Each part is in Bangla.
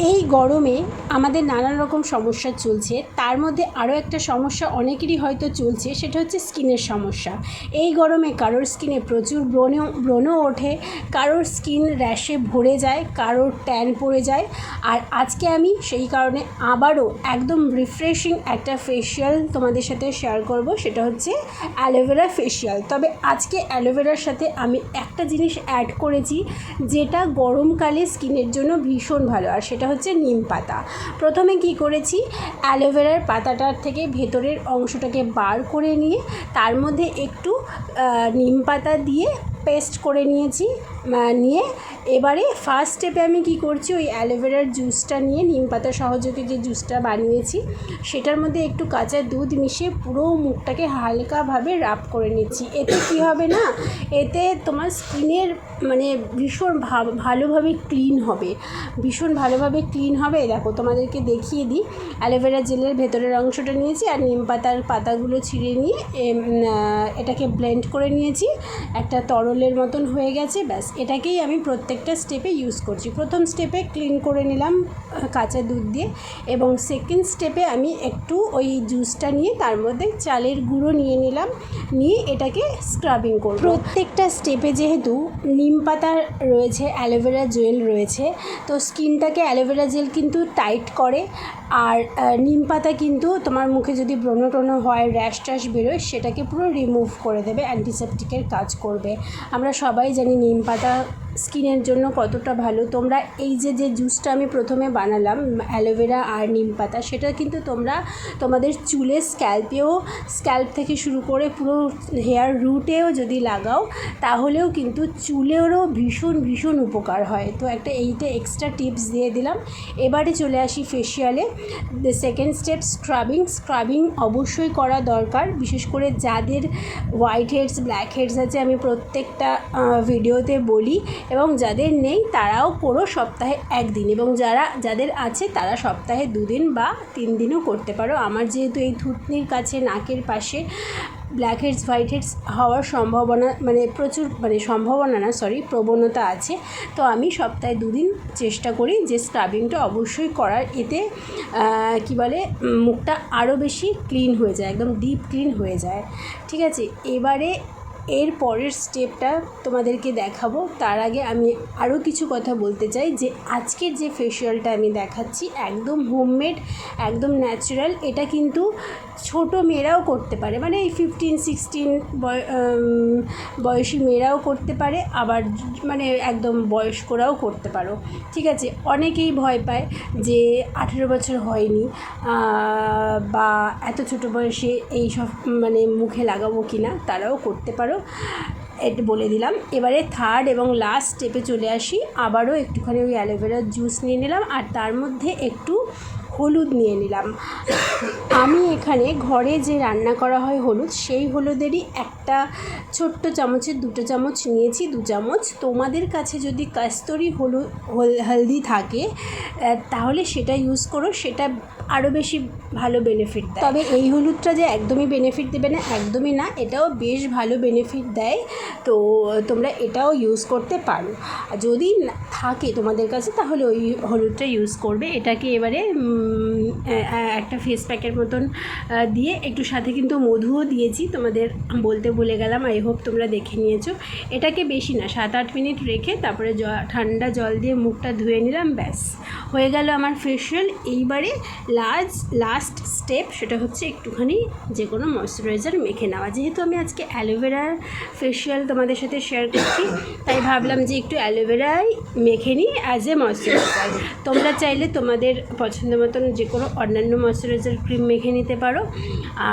এই গরমে আমাদের নানান রকম সমস্যা চলছে। তার মধ্যে আরও একটা সমস্যা অনেকেরই হয়তো চলছে, সেটা হচ্ছে স্কিনের সমস্যা। এই গরমে কারোর স্কিনে প্রচুর ব্রণ ব্রণ ওঠে, কারোর স্কিন র্যাশে ভরে যায়, কারোর ট্যান পড়ে যায়। আর আজকে আমি সেই কারণে আবারও একদম রিফ্রেশিং একটা ফেসিয়াল তোমাদের সাথে শেয়ার করব, সেটা হচ্ছে অ্যালোভেরা ফেসিয়াল তবে আজকে অ্যালোভেরার সাথে আমি একটা জিনিস অ্যাড করেছি, যেটা গরমকালে স্কিনের জন্য ভীষণ ভালো, আর সেটা হচ্ছে নিম পাতা। প্রথমে কি করেছি? অ্যালোভেরার পাতাটার থেকে ভেতরের অংশটাকে বার করে নিয়ে, তার মধ্যে একটু নিম পাতা দিয়ে পেস্ট করে নিয়েছি। নিয়ে এবারে ফার্স্ট স্টেপে আমি কি করছি, ওই অ্যালোভেরার জুসটা নিয়ে, নিম পাতা সহযোগে যে জুসটা বানিয়েছি, সেটার মধ্যে একটু কাঁচা দুধ মিশিয়ে পুরো মুখটাকে হালকাভাবে রাব করে নিচ্ছি। এতে কি হবে না, এতে তোমার স্কিনের মানে ভীষণ ভালোভাবে ক্লিন হবে। ভীষণ ভালোভাবে ক্লিন হবে। দেখো, তোমাদেরকে দেখিয়ে দিই। অ্যালোভেরা জেলের ভেতরের অংশটা নিয়েছি আর নিম পাতার পাতাগুলো ছিঁড়ে নিয়ে এটাকে ব্লেন্ড করে নিয়েছি। একটা তরলের মতন হয়ে গেছে, ব্যাস। এটাকেই আমি প্রত্যেকটা স্টেপে ইউজ করছি। প্রথম স্টেপে ক্লিন করে নিলাম কাঁচা দুধ দিয়ে এবং সেকেন্ড স্টেপে আমি একটু ওই জুসটা নিয়ে তার মধ্যে চালের গুঁড়ো নিয়ে নিলাম, নিয়ে এটাকে স্ক্রাবিং করব। প্রত্যেকটা স্টেপে যেহেতু নিম পাতা রয়েছে অ্যালোভেরা জেল রয়েছে, তো স্কিনটাকে অ্যালোভেরা জেল কিন্তু টাইট করে আর নিম পাতা কিন্তু তোমার মুখে যদি ব্রণ ট্রণ হয় র্যাশ ট্যাশ বেরোয়, সেটাকে পুরো রিমুভ করে দেবে অ্যান্টিসেপটিকের কাজ করবে। আমরা সবাই জানি নিম পাতা 拜。স্কিনের জন্য কতটা ভালো, তোমরা এই যে যে জুসটা আমি প্রথমে বানালাম অ্যালোভেরা আর নিম পাতা, সেটা কিন্তু তোমরা তোমাদের চুলে স্ক্যাল্পেও, স্ক্যাল্প থেকে শুরু করে পুরো হেয়ার রুটেও যদি লাগাও, তাহলেও কিন্তু চুলেরও ভীষণ ভীষণ উপকার হয়। তো একটা এইটা এক্সট্রা টিপস দিয়ে দিলাম। এবারে চলে আসি ফেশিয়ালে সেকেন্ড স্টেপ স্ক্রাবিং স্ক্রাবিং অবশ্যই করা দরকার, বিশেষ করে যাদের হোয়াইট হেডস ব্ল্যাক হেডস আছে, আমি প্রত্যেকটা ভিডিওতে বলি। এবং যাদের নেই তারাও করো সপ্তাহে একদিন এবং যারা, যাদের আছে তারা সপ্তাহে দুদিন বা তিন দিনও করতে পারো। আমার যেহেতু এই থুতনির কাছে নাকের পাশে ব্ল্যাক হেডস হোয়াইট হেডস হওয়ার সম্ভাবনা মানে প্রচুর মানে সম্ভাবনা না সরি প্রবণতা আছে। তো আমি সপ্তাহে দুদিন চেষ্টা করি যে স্ক্রাবিংটা অবশ্যই করার। এতে কি বলে মুখটা আরও বেশি ক্লিন হয়ে যায়, একদম ডিপ ক্লিন হয়ে যায়। ঠিক আছে? এবারে এর পরের স্টেপটা তোমাদেরকে দেখাবো। তার আগে আমি আরও কিছু কথা বলতে চাই যে আজকের যে ফেসিয়ালটা আমি দেখাচ্ছি একদম হোমমেড একদম ন্যাচারাল এটা কিন্তু ছোট মেয়েরাও করতে পারে। মানে এই ফিফটিন সিক্সটিন বয়সী মেয়েরাও করতে পারে, আবার মানে একদম বয়স্করাও করতে পারো। ঠিক আছে? অনেকেই ভয় পায় যে আঠেরো বছর হয়নি বা এত ছোট বয়সে এই সব মানে মুখে লাগাবো কি না তারাও করতে পারো। এটা বলে দিলাম। এবারে থার্ড এবং লাস্ট স্টেপে চলে আসি। আবারও একটুখানি ওই অ্যালোভেরার জুস নিয়ে নিলাম আর তার মধ্যে একটু হলুদ নিয়ে নিলাম। আমি এখানে ঘরে যে রান্না করা হয় হলুদ, সেই হলুদেরই একটা ছোট্ট চামচের দুটো চামচ নিয়েছি, দু চামচ। তোমাদের কাছে যদি কাস্তরি হলুদ হলদি থাকে তাহলে সেটা ইউজ করো। সেটা আরও বেশি ভালো বেনিফিট দেয়। তবে এই হলুদটা যে একদমই বেনিফিট দেবে না, একদমই না, এটাও বেশ ভালো বেনিফিট দেয়। তো তোমরা এটাও ইউজ করতে পারো। যদি থাকে তোমাদের কাছে, তাহলে ওই হলুদটা ইউজ করবে। এটাকে এবারে একটা ফেস প্যাকের মতন দিয়ে একটু সাথে কিন্তু মধুও দিয়েছি। তোমাদের বলতে ভুলে গেলাম আই হোপ তোমরা দেখে নিয়েছো। এটাকে বেশি না, সাত আট মিনিট রেখে তারপরে ঠান্ডা জল দিয়ে মুখটা ধুয়ে নিলাম, ব্যাস। হয়ে গেল আমার ফেশিয়াল এইবারে লাস্ট লাস্ট স্টেপ সেটা হচ্ছে একটুখানি যে কোনো ময়শ্চারাইজার মেখে নেওয়া। যেহেতু আমি আজকে অ্যালোভেরার ফেশিয়াল তোমাদের সাথে শেয়ার করছি, তাই ভাবলাম যে একটু অ্যালোভেরাই মেখে নিই অ্যাজ এ ময়শ্চারাইজার তোমরা চাইলে তোমাদের পছন্দ মতন যে কোনো অন্যান্য ময়শ্চারাইজার ক্রিম মেখে নিতে পারো।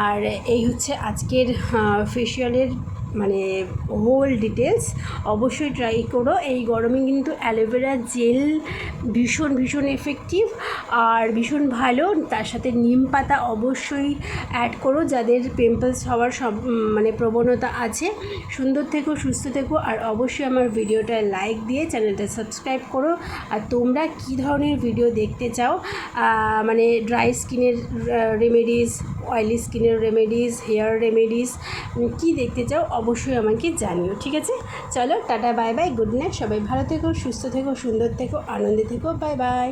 আর এই হচ্ছে আজকের ফেশিয়ালের মানে হোল ডিটেলস অবশ্যই ট্রাই করো। এই গরমে কিন্তু অ্যালোভেরা জেল ভীষণ ভীষণ এফেক্টিভ আর ভীষণ ভালো। তার সাথে নিম পাতা অবশ্যই অ্যাড করো। যাদের পিম্পলস হওয়ার সব মানে প্রবণতা আছে, সুন্দর থেকো, সুস্থ থেকো। আর অবশ্যই আমার ভিডিওটা লাইক দিয়ে চ্যানেলটা সাবস্ক্রাইব করো। আর তোমরা কী ধরনের ভিডিও দেখতে চাও? মানে ড্রাই স্কিনের রেমেডিস অয়েলি স্কিনের রেমেডিস হেয়ার রেমেডিস কী দেখতে চাও অবশ্যই আমাকে জানিও, ঠিক আছে? চলো, tata, bye bye, good night, সবাই ভালো থেকো, সুস্থ থেকো, সুন্দর থেকো, আনন্দে থেকো, বাই বাই।